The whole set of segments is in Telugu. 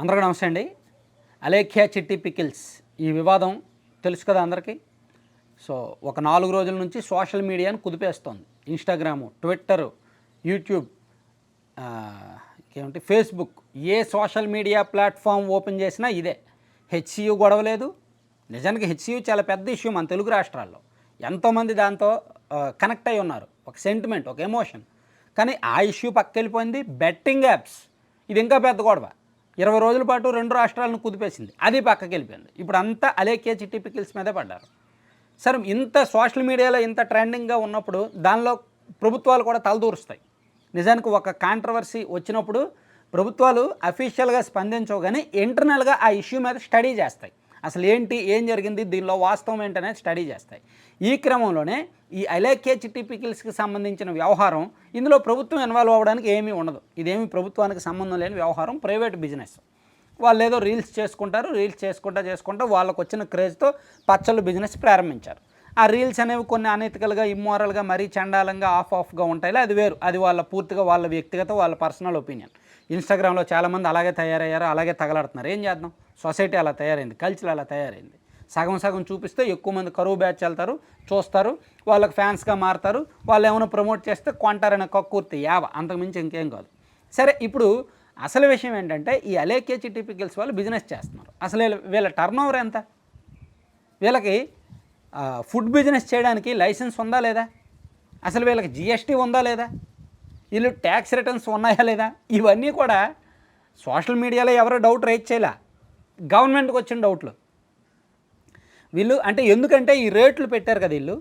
అందరికీ నమస్తే అండి. అలేఖ్యా చిట్టి పికిల్స్ ఈ వివాదం తెలుసు కదా అందరికీ? సో ఒక నాలుగు రోజుల నుంచి సోషల్ మీడియాను కుదిపేస్తోంది. ఇన్స్టాగ్రాము ట్విట్టరు యూట్యూబ్ ఏమంటే ఫేస్బుక్. ఏ సోషల్ మీడియా ప్లాట్ఫామ్ ఓపెన్ చేసినా ఇదే. హెచ్సియు గొడవ లేదు. నిజానికి హెచ్సియు చాలా పెద్ద ఇష్యూ మన తెలుగు రాష్ట్రాల్లో. ఎంతోమంది దాంతో కనెక్ట్ అయి ఉన్నారు. ఒక సెంటిమెంట్ ఒక ఎమోషన్. కానీ ఆ ఇష్యూ పక్కెళ్ళిపోయింది బెట్టింగ్ యాప్స్. ఇది ఇంకా పెద్ద గొడవ. ఇరవై రోజుల పాటు రెండు రాష్ట్రాలను కుదిపేసింది. అది పక్కకి వెళ్ళిపోయింది. ఇప్పుడు అంతా అలేకే చిట్టి పికిల్స్ మీదే పడ్డారు. సరే ఇంత సోషల్ మీడియాలో ఇంత ట్రెండింగ్గా ఉన్నప్పుడు దానిలో ప్రభుత్వాలు కూడా తలదూరుస్తాయి. నిజానికి ఒక కాంట్రవర్సీ వచ్చినప్పుడు ప్రభుత్వాలు అఫీషియల్గా స్పందించవు కానీ ఇంటర్నల్గా ఆ ఇష్యూ మీద స్టడీ చేస్తాయి. అసలు ఏంటి ఏం జరిగింది దీనిలో వాస్తవం ఏంటనేది స్టడీ చేస్తాయి. ఈ క్రమంలోనే ఈ అలేకే చిట్టి పికిల్స్కి సంబంధించిన వ్యవహారం ఇందులో ప్రభుత్వం ఇన్వాల్వ్ అవ్వడానికి ఏమీ ఉండదు. ఇదేమి ప్రభుత్వానికి సంబంధం లేని వ్యవహారం ప్రైవేట్ బిజినెస్. వాళ్ళు ఏదో రీల్స్ చేసుకుంటారు రీల్స్ చేసుకుంటా చేసుకుంటా వాళ్ళకు వచ్చిన క్రేజ్తో పచ్చళ్ళు బిజినెస్ ప్రారంభించారు. ఆ రీల్స్ అనేవి కొన్ని అనైతికలుగా ఇమ్మోరల్గా మరీ చండాలంగా ఆఫ్ ఆఫ్గా ఉంటాయి. అది వేరు. అది వాళ్ళ పూర్తిగా వాళ్ళ వ్యక్తిగత వాళ్ళ పర్సనల్ ఒపీనియన్ ఇన్స్టాగ్రామ్లో చాలామంది అలాగే తయారయ్యారు అలాగే తగలాడుతున్నారు. ఏం చేద్దాం? సొసైటీ అలా తయారైంది. కల్చర్ అలా తయారైంది. సగం సగం చూపిస్తే ఎక్కువ మంది కరువు బ్యాచ్ వెళ్తారు చూస్తారు వాళ్ళకి ఫ్యాన్స్గా మారుతారు. వాళ్ళు ఏమైనా ప్రమోట్ చేస్తే కొంటారనే కక్కుర్తి యావ. అంతకుమించి ఇంకేం కాదు. సరే ఇప్పుడు అసలు విషయం ఏంటంటే ఈ అలేకే చిట్టి వాళ్ళు బిజినెస్ చేస్తున్నారు. అసలు వీళ్ళ- టర్న్ ఓవర్ ఎంత? వీళ్ళకి ఫుడ్ బిజినెస్ చేయడానికి లైసెన్స్ ఉందా లేదా? అసలు వీళ్ళకి జిఎస్టీ ఉందా లేదా? వీళ్ళు ట్యాక్స్ రిటర్న్స్ ఉన్నాయా లేదా? ఇవన్నీ కూడా సోషల్ మీడియాలో ఎవరో డౌట్ రైజ్ చేయలే. గవర్నమెంట్కి వచ్చిన డౌట్లు వీళ్ళు అంటే ఎందుకంటే ఈ రేట్లు పెట్టారు కదా వీళ్ళు.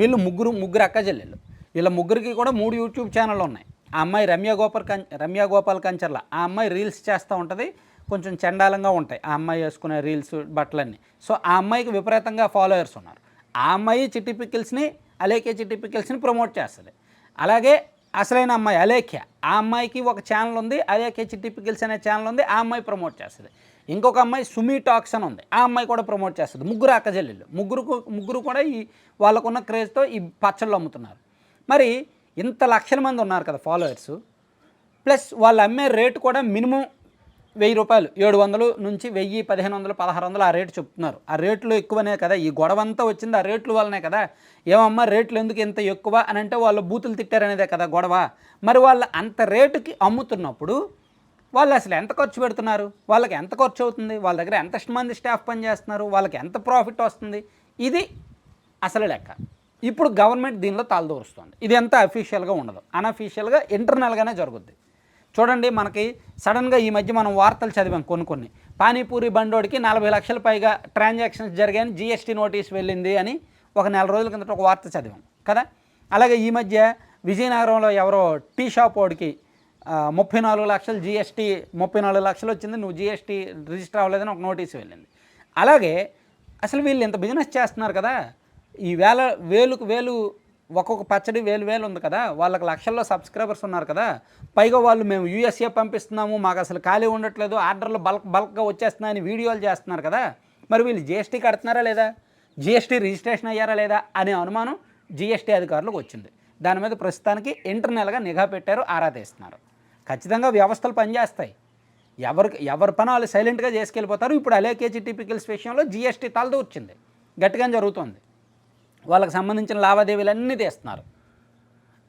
వీళ్ళు ముగ్గురు ముగ్గురు అక్క చెల్లెళ్ళు. వీళ్ళ ముగ్గురికి కూడా మూడు యూట్యూబ్ ఛానళ్ళు ఉన్నాయి. ఆ అమ్మాయి రమ్య గోపాల్ కం రమ్య గోపాల్ కంచర్ల. ఆ అమ్మాయి రీల్స్ చేస్తూ ఉంటుంది. కొంచెం చండాలంగా ఉంటాయి. ఆ అమ్మాయి వేసుకునే రీల్స్ బట్టలన్నీ. సో ఆ అమ్మాయికి విపరీతంగా ఫాలోయర్స్ ఉన్నారు. ఆ అమ్మాయి చిట్టి పికిల్స్ని అలేఖ్య చిట్టి పికిల్స్ని ప్రమోట్ చేస్తుంది. అలాగే అసలైన అమ్మాయి అలేఖ్య ఆ అమ్మాయికి ఒక ఛానల్ ఉంది. అలేఖ్య చిట్టి పికిల్స్ అనే ఛానల్ ఉంది. ఆ అమ్మాయి ప్రమోట్ చేస్తుంది. ఇంకొక అమ్మాయి సుమి టాక్స్ అని ఉంది. ఆ అమ్మాయి కూడా ప్రమోట్ చేస్తుంది. ముగ్గురు అక్కజెల్లెళ్ళు ముగ్గురు ముగ్గురు కూడా ఈ వాళ్ళకున్న క్రేజ్తో ఈ పచ్చళ్ళు అమ్ముతున్నారు. మరి ఇంత లక్షల మంది ఉన్నారు కదా ఫాలోయర్స్. ప్లస్ వాళ్ళు అమ్మే రేటు కూడా మినిమం వెయ్యి రూపాయలు. ఏడు వందలు నుంచి వెయ్యి పదిహేను వందలు పదహారు వందలు ఆ రేటు చెప్తున్నారు. ఆ రేట్లు ఎక్కువనే కదా ఈ గొడవ అంతా వచ్చింది ఆ రేట్లు వల్లనే కదా. ఏమమ్మా రేట్లు ఎందుకు ఇంత ఎక్కువ అని అంటే వాళ్ళు బూతులు తిట్టారనేదే కదా గొడవ. మరి వాళ్ళు అంత రేటుకి అమ్ముతున్నప్పుడు వాళ్ళు అసలు ఎంత ఖర్చు పెడుతున్నారు? వాళ్ళకి ఎంత ఖర్చు అవుతుంది? వాళ్ళ దగ్గర ఎంత మంది స్టాఫ్ పని చేస్తున్నారు వాళ్ళకి ఎంత ప్రాఫిట్ వస్తుంది? ఇది అసలు లెక్క. ఇప్పుడు గవర్నమెంట్ దీనిలో తలదూరుస్తుంది ఇది ఎంత అఫీషియల్గా ఉండదు. అన్అఫీషియల్గా ఇంటర్నల్గానే జరుగుద్ది. చూడండి మనకి సడన్గా ఈ మధ్య మనం వార్తలు చదివాం కొన్ని కొన్ని. పానీపూరి బండోడికి నలభై లక్షల పైగా ట్రాన్సాక్షన్స్ జరిగాయని జిఎస్టీ నోటీస్ వెళ్ళింది అని ఒక నెల రోజుల కిందట ఒక వార్త చదివాం కదా? అలాగే ఈ మధ్య విజయనగరంలో ఎవరో టీ షాప్ వాడికి ముప్పై నాలుగు లక్షలు జిఎస్టీ ముప్పై నాలుగు లక్షలు వచ్చింది నువ్వు జిఎస్టీ రిజిస్టర్ అవ్వలేదని ఒక నోటీస్ వెళ్ళింది. అలాగే అసలు వీళ్ళు ఇంత బిజినెస్ చేస్తున్నారు కదా? ఈ వేల వేలుకు వేలు ఒక్కొక్క పచ్చడి వేలు వేలు ఉంది కదా వాళ్ళకి లక్షల్లో సబ్స్క్రైబర్స్ ఉన్నారు కదా పైగా వాళ్ళు మేము యూఎస్ఏ పంపిస్తున్నాము మాకు అసలు ఖాళీ ఉండట్లేదు ఆర్డర్లు బల్క్ బల్క్గా వచ్చేస్తున్నాయని వీడియోలు చేస్తున్నారు కదా మరి వీళ్ళు జిఎస్టీ కడుతున్నారా లేదా? జిఎస్టీ రిజిస్ట్రేషన్ అయ్యారా లేదా అనే అనుమానం జిఎస్టీ అధికారులకు వచ్చింది. దాని మీద ప్రస్తుతానికి ఇంటర్నల్గా నిఘా పెట్టారు ఆరా తీస్తున్నారు. ఖచ్చితంగా వ్యవస్థలు పనిచేస్తాయి. ఎవరికి ఎవరి పని వాళ్ళు సైలెంట్గా చేసుకెళ్ళిపోతారు. ఇప్పుడు అలేకేజీ టిపికల్స్ విషయంలో జిఎస్టీ తలదూర్చింది. గట్టిగానే జరుగుతుంది. వాళ్ళకి సంబంధించిన లావాదేవీలు అన్నీ తీస్తున్నారు.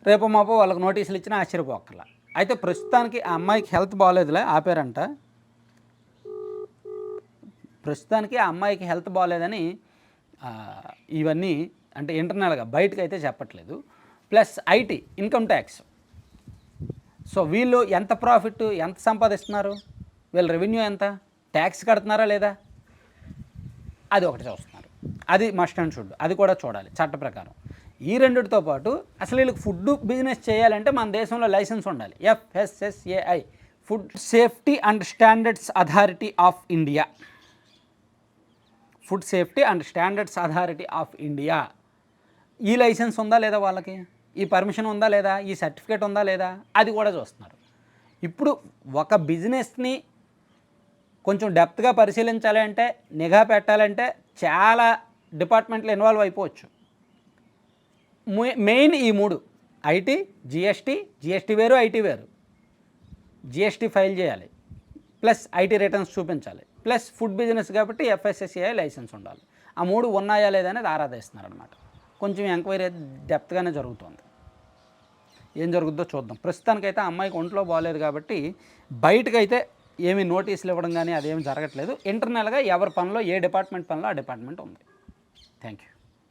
రేపు మాపో వాళ్ళకి నోటీసులు ఇచ్చినా ఆశ్చర్యపోక్కర్లా. అయితే ప్రస్తుతానికి ఆ అమ్మాయికి హెల్త్ బాగాలేదులే ఆపారంట. ప్రస్తుతానికి ఆ అమ్మాయికి హెల్త్ బాగాలేదని ఇవన్నీ అంటే ఇంటర్నల్గా బయటకు అయితే చెప్పట్లేదు. Plus IT income tax. So వీళ్ళు ఎంత ప్రాఫిట్ ఎంత సంపాదిస్తున్నారు? వీళ్ళ రెవెన్యూ ఎంత? ట్యాక్స్ కడుతున్నారా లేదా? అది ఒకటి చూస్తున్నారు అది మస్ట్ అండ్ షుడ్ అది కూడా చూడాలి చట్ట ప్రకారం. ఈ రెండిటితో పాటు అసలు వీళ్ళకి ఫుడ్ బిజినెస్ చేయాలంటే మన దేశంలో లైసెన్స్ ఉండాలి. FSSAI food safety and standards authority of India food safety and standards authority of India ఈ లైసెన్స్ ఉందా లేదా వాళ్ళకి? ఈ పర్మిషన్ ఉందా లేదా? ఈ సర్టిఫికేట్ ఉందా లేదా? అది కూడా చూస్తున్నారు. ఇప్పుడు ఒక బిజినెస్ని కొంచెం డెప్త్గా పరిశీలించాలి అంటే నిఘా పెట్టాలంటే చాలా డిపార్ట్మెంట్లు ఇన్వాల్వ్ అయిపోవచ్చు. మెయిన్ ఈ మూడు. ఐటీ జిఎస్టీ జిఎస్టీ వేరు ఐటీ వేరు. జిఎస్టీ ఫైల్ చేయాలి. ప్లస్ ఐటీ రిటర్న్స్ చూపించాలి. ప్లస్ ఫుడ్ బిజినెస్ కాబట్టి ఎఫ్ఎస్ఎస్సిఐ లైసెన్స్ ఉండాలి. ఆ మూడు ఉన్నాయా లేదా అనేది ఆరాధిస్తున్నారు అనమాట కొంచెం ఎంక్వైరీ డెప్త్గానే జరుగుతుంది. ఏం జరుగుద్దో చూద్దాం. ప్రస్తుతానికైతే ఆ అమ్మాయికి ఒంట్లో బాగాలేదు కాబట్టి బయటకైతే ఏమి నోటీసులు ఇవ్వడం కానీ అదేమి జరగట్లేదు. ఇంటర్నల్గా ఎవరి పనిలో ఏ డిపార్ట్మెంట్ పనిలో ఆ డిపార్ట్మెంట్ ఉంది. Thank you